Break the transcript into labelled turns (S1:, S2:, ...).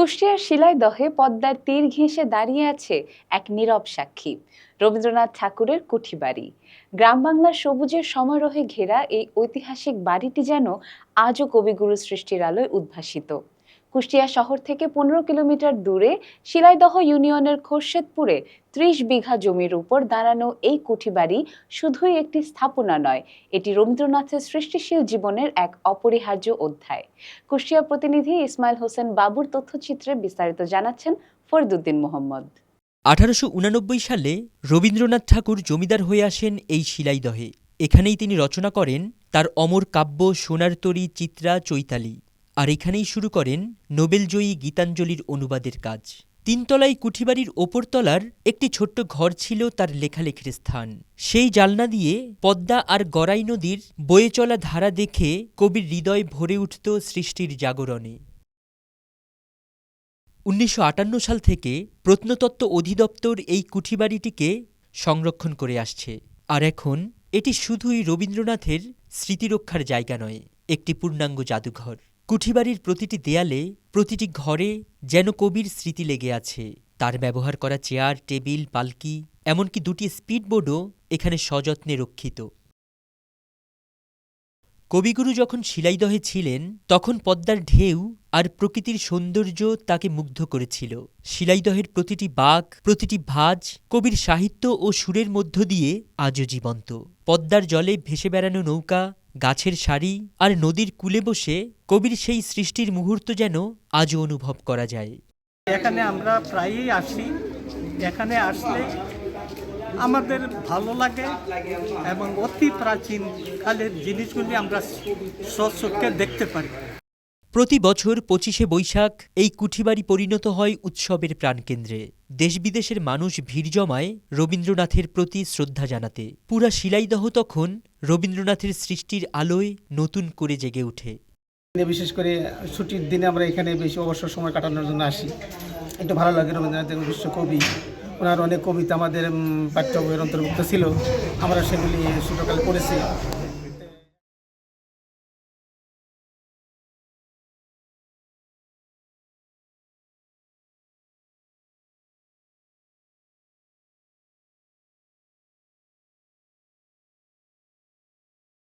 S1: কুষ্টিয়ার শিলায় দহে পদ্মার তীর ঘেঁষে দাঁড়িয়ে আছে এক নীরব সাক্ষী, রবীন্দ্রনাথ ঠাকুরের কুঠি বাড়ি গ্রাম বাংলার সবুজের সমারোহে ঘেরা এই ঐতিহাসিক বাড়িটি যেন আজও কবিগুরু সৃষ্টির আলোয় উদ্ভাসিত। কুষ্টিয়া শহর থেকে পনেরো কিলোমিটার দূরে শিলাইদহ ইউনিয়নের খোরশেদপুরে ত্রিশ বিঘা জমির উপর দাঁড়ানো এই কুঠিবাড়ি শুধুই একটি স্থাপনা নয়, এটি রবীন্দ্রনাথের সৃষ্টিশীল জীবনের এক অপরিহার্য অধ্যায়। কুষ্টিয়া প্রতিনিধি ইসমাইল হোসেন বাবুর তথ্যচিত্রে বিস্তারিত জানাচ্ছেন ফরিদুদ্দিন মোহাম্মদ।
S2: আঠারোশো সালে রবীন্দ্রনাথ ঠাকুর জমিদার হয়ে আসেন এই শিলাইদহে। এখানেই তিনি রচনা করেন তার অমর কাব্য সোনার তরী চিত্রা চৈতালি। আর এখানেই শুরু করেন নোবেলজয়ী গীতাঞ্জলির অনুবাদের কাজ। তিনতলায় কুঠিবাড়ির ওপরতলার একটি ছোট্ট ঘর ছিল তার লেখালেখির স্থান। সেই জালনা দিয়ে পদ্মা আর গড়াই নদীর বয়ে চলা ধারা দেখে কবির হৃদয় ভরে উঠত সৃষ্টির জাগরণে। উনিশশো আটান্ন সাল থেকে প্রত্নতত্ত্ব অধিদপ্তর এই কুঠিবাড়িটিকে সংরক্ষণ করে আসছে। আর এখন এটি শুধুই রবীন্দ্রনাথের স্মৃতিরক্ষার জায়গা নয়, একটি পূর্ণাঙ্গ জাদুঘর। কুঠিবাড়ির প্রতিটি দেয়ালে, প্রতিটি ঘরে যেন কবির স্মৃতি লেগে আছে। তার ব্যবহার করা চেয়ার, টেবিল পালকি এমনকি দুটি স্পিডবোর্ডও এখানে সযত্নে রক্ষিত। কবিগুরু যখন শিলাইদহে ছিলেন, তখন পদ্মার ঢেউ আর প্রকৃতির সৌন্দর্য তাকে মুগ্ধ করেছিল। শিলাইদহের প্রতিটি বাঘ, প্রতিটি ভাজ কবির সাহিত্য ও সুরের মধ্য দিয়ে আজও জীবন্ত। পদ্মার জলে ভেসে বেড়ানো নৌকা গাছের সারি আর নদীর কূলে বসে কবির সেই সৃষ্টির মুহূর্ত যেন আজও অনুভব করা যায়।
S3: এখানে আমরা প্রায়ই আসি। এখানে আসলে আমাদের ভালো লাগে এবং অতি প্রাচীন কালের জিনিসগুলি আমরা স্বচক্ষে দেখতে পারি।
S2: প্রতি বছর পঁচিশে বৈশাখ এই কুঠিবাড়ি পরিণত হয় উৎসবের প্রাণকেন্দ্রে। দেশ বিদেশের মানুষ ভিড় জমায় রবীন্দ্রনাথের প্রতি শ্রদ্ধা জানাতে। পুরা শিলাইদহ তখন রবীন্দ্রনাথের সৃষ্টির আলোয় নতুন করে জেগে ওঠে।
S4: বিশেষ করে ছুটির দিনে আমরা এখানে বেশি অবসর সময় কাটানোর জন্য আসি। একটু ভালো লাগে রবীন্দ্রনাথের বিশ্ব কবি। ওনার অনেক কবিতা আমাদের পাঠ্য বইয়ের অন্তর্ভুক্ত ছিল। আমরা সেগুলি ছোটোকালে পড়েছি।